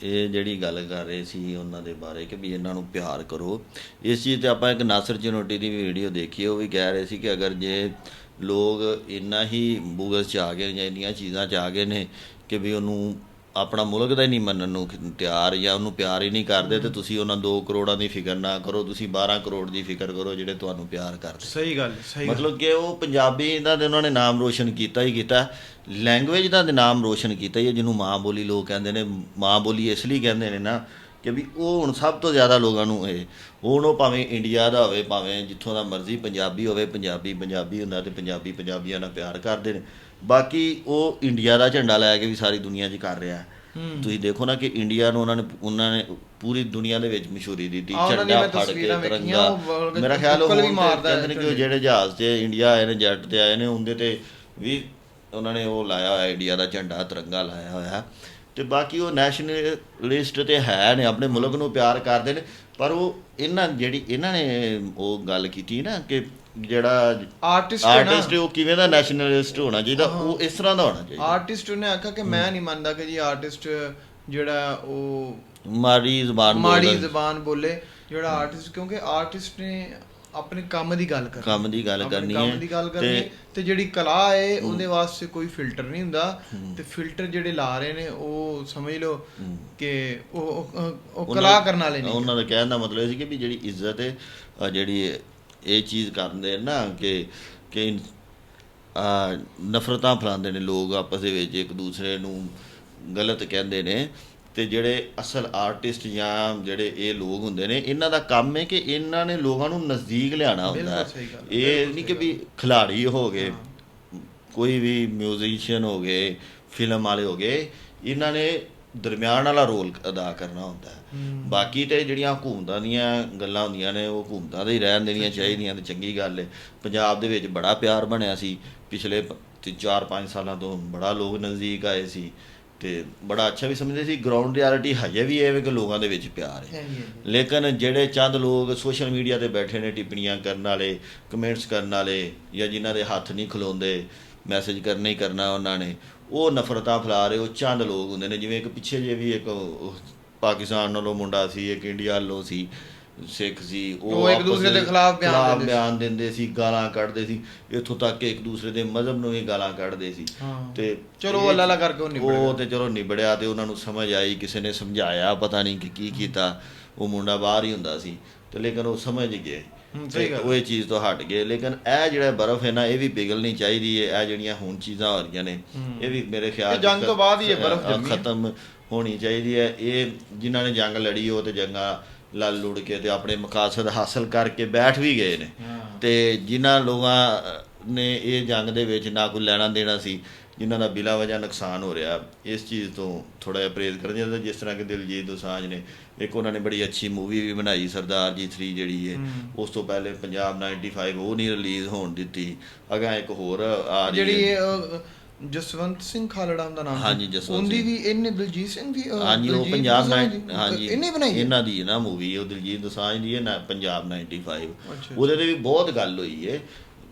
ਇਹ ਜਿਹੜੀ ਗੱਲ ਕਰ ਰਹੇ ਸੀ ਉਹਨਾਂ ਦੇ ਬਾਰੇ ਕਿ ਵੀ ਇਹਨਾਂ ਨੂੰ ਪਿਆਰ ਕਰੋ। ਇਸ ਚੀਜ਼ ਤੇ ਆਪਾਂ ਇੱਕ ਨਾਸਰ ਚਨੋਟੀ ਦੀ ਵੀਡੀਓ ਦੇਖੀ, ਉਹ ਵੀ ਕਹਿ ਰਹੇ ਸੀ ਕਿ ਅਗਰ ਜੇ ਲੋਕ ਇੰਨਾ ਹੀ ਬੁਗਲ ਚ ਆ ਗਏ ਜਾਂ ਇੰਨੀਆਂ ਚੀਜ਼ਾਂ ਚ ਆ ਗਏ ਨੇ ਕਿ ਵੀ ਉਹਨੂੰ ਆਪਣਾ ਮੁਲਕ ਦਾ ਹੀ ਨਹੀਂ ਮੰਨਣ ਨੂੰ ਤਿਆਰ ਜਾਂ ਉਹਨੂੰ ਪਿਆਰ ਹੀ ਨਹੀਂ ਕਰਦੇ ਤੇ ਤੁਸੀਂ ਉਹਨਾਂ 2 ਕਰੋੜਾਂ ਦੀ ਫਿਕਰ ਨਾ ਕਰੋ ਤੁਸੀਂ 12 ਕਰੋੜ ਦੀ ਫਿਕਰ ਕਰੋ ਜਿਹੜੇ ਤੁਹਾਨੂੰ ਪਿਆਰ ਕਰਦੇ। ਸਹੀ ਗੱਲ ਸਹੀ ਮਤਲਬ ਕਿ ਉਹ ਪੰਜਾਬੀ ਦਾ ਤੇ ਉਹਨਾਂ ਨੇ ਨਾਮ ਰੋਸ਼ਨ ਕੀਤਾ ਹੀ ਕੀਤਾ ਲੈਂਗੁਏਜ ਦਾ ਨਾਮ ਰੋਸ਼ਨ ਕੀਤਾ ਹੀ ਹੈ ਜਿਹਨੂੰ ਮਾਂ ਬੋਲੀ ਲੋਕ ਕਹਿੰਦੇ ਨੇ ਮਾਂ ਬੋਲੀ ਇਸ ਲਈ ਕਹਿੰਦੇ ਨੇ ਨਾ ਕਿ ਵੀ ਉਹ ਹੁਣ ਸਭ ਤੋਂ ਜ਼ਿਆਦਾ ਲੋਕਾਂ ਨੂੰ ਇਹ ਹੁਣ ਉਹ ਭਾਵੇਂ ਇੰਡੀਆ ਦਾ ਹੋਵੇ ਭਾਵੇਂ ਜਿੱਥੋਂ ਦਾ ਮਰਜ਼ੀ ਪੰਜਾਬੀ ਹੋਵੇ ਪੰਜਾਬੀ ਪੰਜਾਬੀ ਹੁੰਦਾ ਤੇ ਪੰਜਾਬੀ ਪੰਜਾਬੀਆਂ ਨਾਲ ਪਿਆਰ ਕਰਦੇ ਨੇ। ਬਾਕੀ ਉਹ ਇੰਡੀਆ ਦਾ ਝੰਡਾ ਲੈ ਕੇ ਵੀ ਸਾਰੀ ਦੁਨੀਆ 'ਚ ਕਰ ਰਿਹਾ। ਹੈ। ਤੁਸੀਂ ਦੇਖੋ ਨਾ ਕਿ ਇੰਡੀਆ ਨੂੰ ਉਹਨਾਂ ਨੇ ਉਹਨਾਂ ਨੇ ਪੂਰੀ ਦੁਨੀਆ ਦੇ ਵਿੱਚ ਮਸ਼ਹੂਰੀ ਦਿੱਤੀ ਝੰਡਾ ਫੜ ਕੇ ਤਿਰੰਗਾ। ਮੇਰਾ ਖਿਆਲ ਉਹ ਉੱਪਰ ਵੀ ਹੁਣ ਤੇ ਮਾਰਦਾ ਹੈ ਕਹਿੰਦੇ ਨੇ ਕਿ ਜਿਹੜੇ ਜਹਾਜ਼ 'ਚ ਇੰਡੀਆ ਆਏ ਨੇ ਜੈਟ ਤੇ ਆਏ ਨੇ ਉਹਦੇ ਤੇ ਵੀ ਉਹਨਾਂ ਨੇ ਉਹ ਲਾਇਆ ਹੋਇਆ ਇੰਡੀਆ ਦਾ ਝੰਡਾ ਤਿਰੰਗਾ ਲਾਇਆ ਹੋਇਆ। ਤੇ ਬਾਕੀ ਉਹ ਨੈਸ਼ਨਲਿਸਟ ਤੇ ਹੈ ਨੇ ਆਪਣੇ ਮੁਲਕ ਨੂੰ ਪਿਆਰ ਕਰਦੇ ਨੇ। ਪਰ ਉਹ ਇਹਨਾਂ ਜਿਹੜੀ ਇਹਨਾਂ ਨੇ ਉਹ ਗੱਲ ਕੀਤੀ ਨਾ ਕਿ ਜਿਹੜਾ ਆਰਟਿਸਟ ਹੈ ਨਾ ਆਰਟਿਸਟ ਉਹ ਕਿਵੇਂ ਦਾ ਨੈਸ਼ਨਲਿਸਟ ਹੋਣਾ ਚਾਹੀਦਾ ਉਹ ਇਸ ਤਰ੍ਹਾਂ ਦਾ ਹੋਣਾ ਚਾਹੀਦਾ। ਆਰਟਿਸਟ ਨੇ ਆਖਿਆ ਕਿ ਮੈਂ ਨਹੀਂ ਮੰਨਦਾ ਕਿ ਜੀ ਆਰਟਿਸਟ ਜਿਹੜਾ ਉਹ ਜ਼ਬਾਨ ਮਾੜੀ ਬੋਲਣ। ਜ਼ਬਾਨ ਬੋਲੇ। ਜਿਹੜਾ ਆਰਟਿਸਟ ਕਿਉਂਕਿ ਆਰਟਿਸਟ ਨੇ ਆਪਣੇ ਕੰਮ ਦੀ ਗੱਲ ਕਰਨੀ। ਕੰਮ ਦੀ ਗੱਲ ਕਰਨੀ ਕੰਮ ਹੈ ਦੀ ਗੱਲ ਕਰਨੀ ਤੇ ਜਿਹੜੀ ਕਲਾ ਹੈ ਉਹਦੇ ਵਾਸਤੇ ਕੋਈ ਫਿਲਟਰ ਨਹੀਂ ਹੁੰਦਾ। ਤੇ ਫਿਲਟਰ ਜਿਹੜੇ ਲਾ ਰਹੇ ਨੇ ਉਹ ਸਮਝ ਲਓ ਕਿ ਉਹ ਉਹ- ਕਲਾ ਕਰਨ ਵਾਲੇ ਨਹੀਂ ਉਹਨਾਂ ਦਾ ਕਹਿਣ ਦਾ ਮਤਲਬ ਇਹ ਸੀ ਕਿ ਵੀ ਜਿਹੜੀ ਇੱਜ਼ਤ ਹੈ ਜਿਹੜੀ ਇਹ ਚੀਜ਼ ਕਰਦੇ ਨਾ ਕਿ ਕਿ ਨਫ਼ਰਤਾਂ ਫੈਲਾਉਂਦੇ ਨੇ ਲੋਕ ਆਪਸ ਦੇ ਵਿੱਚ ਇੱਕ ਦੂਸਰੇ ਨੂੰ ਗਲਤ ਕਹਿੰਦੇ ਨੇ। ਤੇ ਜਿਹੜੇ ਅਸਲ ਆਰਟਿਸਟ ਜਾਂ ਜਿਹੜੇ ਇਹ ਲੋਕ ਹੁੰਦੇ ਨੇ ਇਹਨਾਂ ਦਾ ਕੰਮ ਹੈ ਕਿ ਇਹਨਾਂ ਨੇ ਲੋਕਾਂ ਨੂੰ ਨਜ਼ਦੀਕ ਲਿਆਉਣਾ ਹੁੰਦਾ ਇਹ ਨਹੀਂ ਕਿ ਵੀ ਖਿਲਾੜੀ ਹੋ। ਗਏ ਕੋਈ ਵੀ ਮਿਊਜ਼ੀਸ਼ੀਅਨ ਹੋ ਗਏ ਫਿਲਮ ਵਾਲੇ ਹੋ ਗਏ ਇਹਨਾਂ ਨੇ ਦਰਮਿਆਨ ਵਾਲਾ ਰੋਲ ਅਦਾ ਕਰਨਾ ਹੁੰਦਾ ਬਾਕੀ ਤੇ ਜਿਹੜੀਆਂ ਹਕੂਮਤਾਂ ਦੀਆਂ ਗੱਲਾਂ ਹੁੰਦੀਆਂ ਨੇ ਉਹ ਹਕੂਮਤਾਂ ਦੇ ਹੀ ਰਹਿਣ ਦੇਣੀਆਂ ਚਾਹੀਦੀਆਂ ਤੇ ਚੰਗੀ ਗੱਲ ਹੈ। ਪੰਜਾਬ ਦੇ ਵਿੱਚ ਬੜਾ ਪਿਆਰ ਬਣਿਆ ਸੀ ਪਿਛਲੇ 4-5 ਸਾਲਾਂ ਤੋਂ ਬੜਾ ਲੋਕ ਨਜ਼ਦੀਕ ਆਏ ਸੀ। ਤੇ ਬੜਾ ਅੱਛਾ ਵੀ ਸਮਝਦੇ ਸੀ ਗਰਾਊਂਡ ਰਿਐਲਿਟੀ ਹਜੇ ਵੀ ਐਵੇਂ ਕਿ ਲੋਕਾਂ ਦੇ ਵਿੱਚ ਪਿਆਰ ਹੈ। ਲੇਕਿਨ ਜਿਹੜੇ ਚੰਦ ਲੋਕ ਸੋਸ਼ਲ ਮੀਡੀਆ ਤੇ ਬੈਠੇ ਨੇ ਟਿੱਪਣੀਆਂ ਕਰਨ ਵਾਲੇ ਕਮੈਂਟਸ ਕਰਨ ਵਾਲੇ ਜਾਂ ਜਿਨ੍ਹਾਂ ਦੇ ਹੱਥ ਨਹੀਂ ਖਲੋਂਦੇ ਮੈਸੇਜ ਕਰਨਾ ਹੀ ਕਰਨਾ ਉਹਨਾਂ ਨੇ ਉਹ ਨਫ਼ਰਤਾਂ ਫੈਲਾ ਰਹੇ ਉਹ ਚੰਦ ਲੋਕ ਹੁੰਦੇ ਨੇ। ਜਿਵੇਂ ਇੱਕ ਪਿੱਛੇ ਜੇ ਵੀ ਇੱਕ ਪਾਕਿਸਤਾਨ ਨਾਲੋਂ ਮੁੰਡਾ ਸੀ ਇੱਕ ਇੰਡੀਆ ਵੱਲੋਂ ਸੀ। ਸਿੱਖ ਸੀ ਉਹ ਇੱਕ ਦੂਸਰੇ ਦੇ ਖਿਲਾਫ ਬਿਆਨ ਦਿੰਦੇ ਸੀ। ਬਿਆਨ ਦਿੰਦੇ ਸੀ ਗਾਲਾਂ ਕੱਢਦੇ ਸੀ ਇੱਥੋਂ ਤੱਕ ਕਿ ਇੱਕ ਦੂਸਰੇ ਦੇ ਮਜ਼ਹਬ ਨੂੰ ਵੀ ਗਾਲਾਂ ਕੱਢਦੇ ਸੀ। ਤੇ ਚਲੋ ਅੱਲਾ ਅੱਲਾ ਕਰਕੇ ਉਹ ਨਿਬੜ ਉਹ। ਤੇ ਚਲੋ ਨਿਬੜਿਆ ਤੇ ਉਹਨਾਂ ਨੂੰ ਸਮਝ ਆਈ ਕਿਸੇ ਨੇ ਸਮਝਾਇਆ ਪਤਾ ਨਹੀਂ ਕਿ ਕੀ ਕੀਤਾ ਉਹ ਮੁੰਡਾ ਬਾਹਰ ਹੀ ਹੁੰਦਾ ਸੀ ਤੇ ਲੇਕਿਨ ਉਹ ਸਮਝ ਗਏ ਸਹੀ ਤੇ ਗੱਲ। ਉਹ ਇਹ ਚੀਜ਼ ਤੋਂ ਹਟ ਗਏ ਲੇਕਿਨ ਇਹ ਜਿਹੜਾ ਬਰਫ਼ ਹੈ ਨਾ ਇਹ ਵੀ ਪਿਘਲਣੀ ਚਾਹੀਦੀ ਹੈ ਇਹ ਜਿਹੜੀਆਂ ਹੁਣ ਚੀਜ਼ਾਂ ਹੋ ਰਹੀਆਂ ਨੇ ਇਹ ਵੀ ਮੇਰੇ ਖਿਆਲ ਜੰਗ ਤੋਂ ਬਾਅਦ ਹੀ ਇਹ ਬਰਫ਼। ਖਤਮ ਹੋਣੀ ਚਾਹੀਦੀ ਹੈ ਇਹ ਜਿਨ੍ਹਾਂ ਨੇ ਜੰਗ ਲੜੀ ਉਹ ਤੇ ਜੰਗਾਂ ਲੜ ਲੁੜ ਕੇ ਤੇ ਆਪਣੇ ਮਕਾਸਦ ਹਾਸਲ ਕਰਕੇ ਬੈਠ ਵੀ ਗਏ ਨੇ। ਤੇ ਜਿਨ੍ਹਾਂ ਲੋਕਾਂ ਨੇ ਇਹ ਜੰਗ ਦੇ ਵਿੱਚ ਨਾ ਕੋਈ ਲੈਣਾ ਦੇਣਾ ਸੀ ਜਿਨ੍ਹਾਂ ਦਾ ਬਿਲਾ ਵਜ੍ਹਾ ਨੁਕਸਾਨ ਹੋ ਰਿਹਾ ਇਸ ਚੀਜ਼ ਤੋਂ ਥੋੜਾ ਜਿਹਾ ਪ੍ਰੇਜ਼ ਕਰਨ ਜਾਂਦਾ ਜਿਸ ਤਰ੍ਹਾਂ ਕਿ ਦਿਲਜੀਤ ਦੋਸਾਂਝ ਨੇ ਇੱਕ ਉਹਨਾਂ ਨੇ ਬੜੀ ਅੱਛੀ ਮੂਵੀ ਵੀ ਬਣਾਈ ਸਰਦਾਰ ਜੀ 3 ਜਿਹੜੀ ਹੈ। ਉਸ ਤੋਂ ਪਹਿਲੇ ਪੰਜਾਬ 95 ਉਹ ਨਹੀਂ ਰਿਲੀਜ਼ ਹੋਣ ਦਿੱਤੀ। ਅਗਾ ਇੱਕ ਹੋਰ ਆ ਜਿਹੜੀ ਜਸਵੰਤ ਸਿੰਘ ਖਾਲੜਾ ਦਾ ਨਾਮ ਹਾਂਜੀ, ਜਸਵੰਤ ਉਹਦੀ। ਵੀ ਇਹਨੇ ਦਲਜੀਤ ਸਿੰਘ ਦੀ ਅਹ, ਹਾਂਜੀ ਉਹ ਦਲਜੀਤ ਪੰਜਾਬ ਦੋਸਾਂਝ ਹਾਂਜੀ ਇਹਨੇ ਬਣਾਈ ਹੈ? ਇਹਨਾਂ ਦੀ ਹੈ ਨਾ ਮੂਵੀ ਉਹ ਦਿਲਜੀਤ ਦੋਸਾਂਝ ਦੀ ਹੈ ਨਾ ਪੰਜਾਬ 95 ਅੱਛਾ। ਉਹਦੇ ਤੇ ਵੀ ਬਹੁਤ ਗੱਲ ਹੋਈ ਹੈ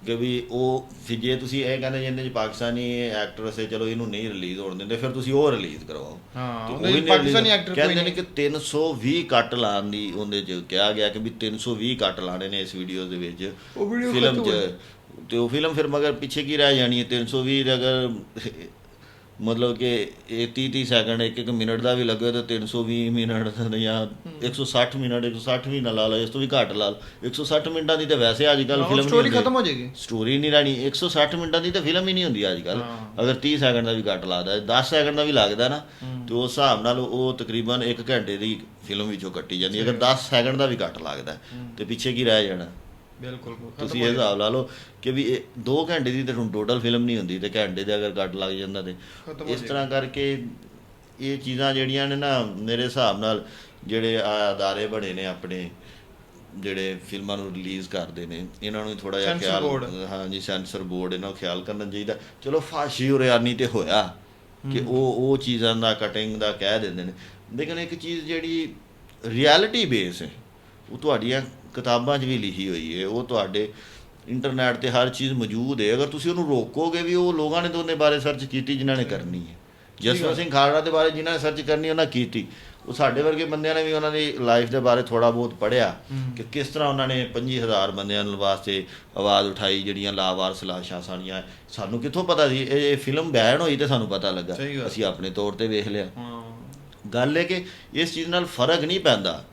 ਕਿ ਵੀ ਉਹ ਫਿਰ ਜੇ ਤੁਸੀਂ ਇਹ ਕਹਿੰਦੇ ਜਿੰਦੇ ਚ ਪਾਕਿਸਤਾਨੀ ਐਕਟਰਸ ਹੈ ਚਲੋ ਇਹਨੂੰ ਨਹੀਂ ਰਿਲੀਜ਼ ਹੋਣ ਦਿੰਦੇ ਫਿਰ ਤੁਸੀਂ ਉਹ ਰਿਲੀਜ਼ ਕਰਵਾਓ ਹਾਂ, ਤੇ ਉਹਦੇ ਉਹ ਹੀ ਚ ਨਹੀਂ ਪਾਕਿਸਤਾਨੀ release- actor ਕਹਿੰਦੇ ਨੇ ਕਿ 320 ਕੱਟ ਲਾਉਣ ਦੀ ਉਹਦੇ ਚ ਕਿਹਾ ਗਿਆ ਕਿ ਵੀ 320 ਕੱਟ ਲਾਣੇ ਨੇ ਇਸ ਵੀਡੀਓ ਦੇ ਵਿੱਚ। ਉਹ video ਫਿਲਮ ਚ। ਤੇ ਉਹ ਫਿਲਮ ਫਿਰ ਮਗਰ ਪਿੱਛੇ ਕੀ ਰਹਿ ਜਾਣੀ ਹੈ 320 ਦੇ ਅਗਰ ਮਤਲਬ ਕਿ ਇਹ 30 30 ਸੈਕਿੰਡ ਇੱਕ ਇੱਕ ਮਿੰਟ ਦਾ ਵੀ ਲੱਗੇ ਤਾਂ 320 ਮਿੰਟ ਦਾ ਜਾਂ 160 ਮਿੰਟ 160 ਵੀ ਨਾ ਲਾ ਲਓ ਇਸ ਤੋਂ ਵੀ ਘੱਟ ਲਾ ਲਓ 160 ਮਿੰਟਾਂ ਦੀ ਤਾਂ ਵੈਸੇ ਅੱਜ ਕੱਲ ਫਿਲਮ story ਖਤਮ ਹੋ ਜਾਏਗੀ। ਸਟੋਰੀ ਨਹੀਂ ਰਹਿਣੀ 160 ਮਿੰਟਾਂ ਦੀ ਤਾਂ ਫਿਲਮ ਹੀ ਨਹੀਂ ਹੁੰਦੀ ਅੱਜ ਕੱਲ ਅਗਰ 30 ਸੈਕਿੰਡ ਦਾ ਵੀ ਘੱਟ ਲੱਗਦਾ 10 ਸੈਕਿੰਡ ਦਾ ਵੀ ਲੱਗਦਾ ਨਾ ਤੇ ਉਸ ਹਿਸਾਬ ਨਾਲ ਉਹ ਤਕਰੀਬਨ 1 ਘੰਟੇ ਦੀ ਫਿਲਮ ਵਿੱਚੋਂ ਕੱਟੀ ਜਾਂਦੀ। ਅਗਰ 10 ਸੈਕਿੰਡ ਦਾ ਵੀ ਘੱਟ ਲੱਗਦਾ ਤੇ ਪਿੱਛੇ ਕੀ ਰਹਿ ਜਾਣਾ ਬਿਲਕੁਲ ਤੁਸੀਂ ਇਹ ਹਿਸਾਬ ਲਾ ਲਓ ਕਿ ਵੀ ਇਹ 2 ਘੰਟੇ ਦੀ ਤੇ ਟੋਟਲ ਫਿਲਮ ਨਹੀਂ ਹੁੰਦੀ ਤੇ ਘੰਟੇ ਦੇ ਅਗਰ ਕੱਟ ਲੱਗ ਜਾਂਦਾ ਤੇ ਇਸ ਤਰ੍ਹਾਂ ਕਰਕੇ ਇਹ ਚੀਜ਼ਾਂ ਜਿਹੜੀਆਂ ਨੇ ਨਾ ਮੇਰੇ ਹਿਸਾਬ ਨਾਲ ਜਿਹੜੇ ਆ ਅਦਾਰੇ ਬਣੇ ਨੇ ਆਪਣੇ ਜਿਹੜੇ ਫਿਲਮਾਂ ਨੂੰ ਰਿਲੀਜ਼ ਕਰਦੇ ਨੇ ਇਹਨਾਂ ਨੂੰ ਥੋੜਾ ਜਿਹਾ ਖਿਆਲ। ਹਾਂਜੀ ਸੈਂਸਰ ਬੋਰਡ ਇਹਨਾਂ ਨੂੰ ਖਿਆਲ ਕਰਨਾ ਚਾਹੀਦਾ। ਚਲੋ ਫਾਸ਼ੀ ਉਰਿਆਨੀ ਤੇ ਹੋਇਆ ਕਿ ਉਹ ਉਹ ਚੀਜ਼ਾਂ ਦਾ ਕਟਿੰਗ ਦਾ ਕਹਿ ਦਿੰਦੇ ਨੇ। ਲੇਕਿਨ ਇੱਕ ਚੀਜ਼ ਜਿਹੜੀ ਰਿਐਲਿਟੀ ਬੇਸ ਹੈ ਉਹ ਤੁਹਾਡੀਆਂ ਕਿਤਾਬਾਂ 'ਚ ਵੀ ਲਿਖੀ ਹੋਈ ਹੈ ਉਹ ਤੁਹਾਡੇ ਇੰਟਰਨੈਟ ਤੇ ਹਰ ਚੀਜ਼ ਮੌਜੂਦ ਹੈ। ਅਗਰ ਤੁਸੀਂ ਉਹਨੂੰ ਰੋਕੋਗੇ ਵੀ ਉਹ ਲੋਕਾਂ ਨੇ ਉਹਦੇ ਬਾਰੇ ਸਰਚ ਕੀਤੀ ਜਿਨ੍ਹਾਂ ਨੇ ਕਰਨੀ ਹੈ। ਜਸਵੰਤ ਸਿੰਘ ਖਾਲੜਾ ਦੇ ਬਾਰੇ ਜਿਨ੍ਹਾਂ ਨੇ ਸਰਚ ਕਰਨੀ ਉਹਨਾਂ ਕੀਤੀ। ਉਹ ਸਾਡੇ ਵਰਗੇ ਬੰਦਿਆਂ ਨੇ ਵੀ ਉਹਨਾਂ ਦੀ ਲਾਈਫ ਦੇ ਬਾਰੇ ਥੋੜਾ ਬਹੁਤ ਪੜ੍ਹਿਆ ਕਿ ਕਿਸ ਤਰ੍ਹਾਂ ਉਹਨਾਂ ਨੇ 25000 ਬੰਦਿਆਂ ਨੂੰ ਵਾਸਤੇ ਆਵਾਜ਼ ਉਠਾਈ ਜਿਹੜੀਆਂ ਲਾਵਾਰਸ ਲਾਸ਼ਾਂ ਸਾਨੀਆਂ ਸਾਨੂੰ ਕਿੱਥੋਂ ਪਤਾ ਸੀ? ਇਹ ਫਿਲਮ ਬੈਨ ਹੋਈ ਤੇ ਸਾਨੂੰ ਪਤਾ ਲੱਗਾ। ਅਸੀਂ ਆਪਣੇ ਤੌਰ ਤੇ ਵੇਖ ਲਿਆ। ਗੱਲ ਹੈ ਕਿ ਇਸ ਚੀਜ਼ ਨਾਲ ਫ਼ਰਕ ਨਹੀਂ ਪੈਂਦਾ।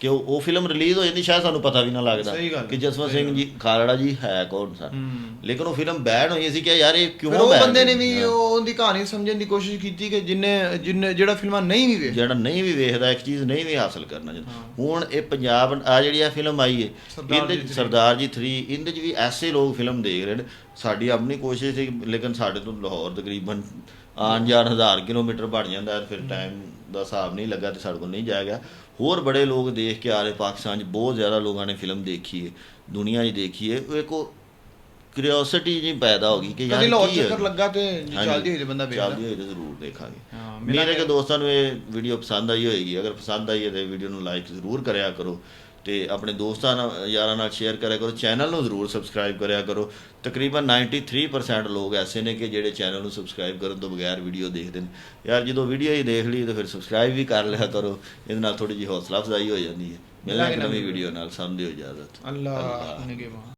ਕਿ ਉਹ ਫਿਲਮ ਰਿਲੀਜ਼ ਹੋ ਜਾਂਦੀ ਸ਼ਾਇਦ ਸਾਨੂੰ ਪਤਾ ਵੀ ਨਾ ਲੱਗਦਾ ਕਿ ਜਸਵੰਤ ਸਿੰਘ ਜੀ ਖਾਲੜਾ ਜੀ ਹੈ ਕੌਣ ਸਨ। ਲੇਕਿਨ ਉਹ ਫਿਲਮ ਬੈਨ ਹੋਈ ਸੀ ਕਿ ਯਾਰ ਇਹ ਕਿਉਂ ਫਿਰ ਉਹ ਬੰਦੇ ਨੇ? ਵੀ ਉਹਦੀ ਕਹਾਣੀ ਸਮਝਣ ਦੀ ਕੋਸ਼ਿਸ਼ ਕੀਤੀ ਕਿ ਜਿੰਨੇ ਜਿੰਨੇ ਜਿਹੜਾ ਫਿਲਮਾਂ ਨਹੀਂ ਵੀ ਵੇਖ ਜਿਹੜਾ ਨਹੀਂ ਵੀ ਵੇਖਦਾ ਇੱਕ ਚੀਜ਼ ਨਹੀਂ ਵੀ ਹਾਸਲ ਕਰਨਾ ਹੁਣ ਇਹ ਪੰਜਾਬ ਆ ਜਿਹੜੀ ਆ ਫਿਲਮ ਆਈ ਹੈ ਸਰਦਾਰ ਇਹਦੇ। ਸਰਦਾਰ ਜੀ 3 ਇਹਦੇ 'ਚ ਵੀ ਐਸੇ ਲੋਕ ਫਿਲਮ ਦੇਖ ਰਹੇ ਨੇ ਸਾਡੀ ਆਪਣੀ ਕੋਸ਼ਿਸ਼ ਸੀ ਲੇਕਿਨ ਸਾਡੇ ਤੋਂ ਲਾਹੌਰ ਤਕਰੀਬਨ ਆਉਣ ਜਾਣ ਹਜ਼ਾਰ ਕਿਲੋਮੀਟਰ ਬਣ ਜਾਂਦਾ ਫਿਰ ਟਾਈਮ ਦਾ ਹਿਸਾਬ ਨਹੀਂ ਲੱਗਾ ਤੇ ਸਾਡੇ ਕੋਲ ਨਹੀਂ ਜਾਇਆ ਗਿਆ। ਹੋਰ ਬੜੇ ਲੋਕ ਦੇਖ ਕੇ ਆ ਰਹੇ ਪਾਕਿਸਤਾਨ 'ਚ ਬਹੁਤ ਜ਼ਿਆਦਾ ਲੋਕਾਂ ਨੇ ਫਿਲਮ ਦੇਖੀ ਹੈ ਦੁਨੀਆ 'ਚ ਦੇਖੀ ਹੈ ਇੱਕ ਕਿਉਰਿਓਸਿਟੀ ਜੀ ਪੈਦਾ ਹੋ ਗਈ ਕਿ ਯਾਰ ਕੀ ਹੈ? ਚੱਕਰ ਲੱਗਾ ਤੇ ਚੱਲਦੀ ਹੋਈ ਤੇ ਬੰਦਾ ਵੇਖਦਾ ਚੱਲਦੀ ਹੋਈ ਤੇ ਜ਼ਰੂਰ ਦੇਖਾਂਗੇ। ਮੇਰੇ। ਕੇ ਦੋਸਤਾਂ ਨੂੰ ਇਹ ਵੀਡੀਓ ਪਸੰਦ ਆਈ ਹੋਏਗੀ। ਅਗਰ ਪਸੰਦ ਆਈ ਹੈ ਤੇ ਵੀਡੀਓ ਨੂੰ ਲਾਈਕ ਜ਼ਰੂਰ ਕਰਿਆ ਕਰੋ। ਤੇ ਆਪਣੇ ਦੋਸਤਾਂ ਨਾਲ ਯਾਰਾਂ ਨਾਲ ਸ਼ੇਅਰ ਕਰਿਆ ਕਰੋ ਚੈਨਲ ਨੂੰ ਜ਼ਰੂਰ ਸਬਸਕ੍ਰਾਈਬ ਕਰਿਆ ਕਰੋ। ਤਕਰੀਬਨ 93% ਲੋਕ ਐਸੇ ਨੇ ਕਿ ਜਿਹੜੇ ਚੈਨਲ ਨੂੰ ਸਬਸਕ੍ਰਾਈਬ ਕਰਨ ਤੋਂ ਬਗੈਰ ਵੀਡੀਓ ਦੇਖਦੇ ਨੇ। ਯਾਰ ਜਦੋਂ ਵੀਡੀਓ ਹੀ ਦੇਖ ਲਈ ਤਾਂ ਫਿਰ ਸਬਸਕ੍ਰਾਈਬ ਵੀ ਕਰ ਲਿਆ ਕਰੋ। ਇਹਦੇ ਨਾਲ ਥੋੜੀ ਜਿਹੀ ਹੌਸਲਾ ਅਫਜ਼ਾਈ ਹੋ ਜਾਂਦੀ ਹੈ। ਮਿਲਾਂਗੇ ਨਵੀਂ ਵੀਡੀਓ ਨਾਲ। ਸਾਨੂੰ ਦਿਓ ਇਜਾਜ਼ਤ। ਅੱਲਾਹ ਨੇ ਕੇ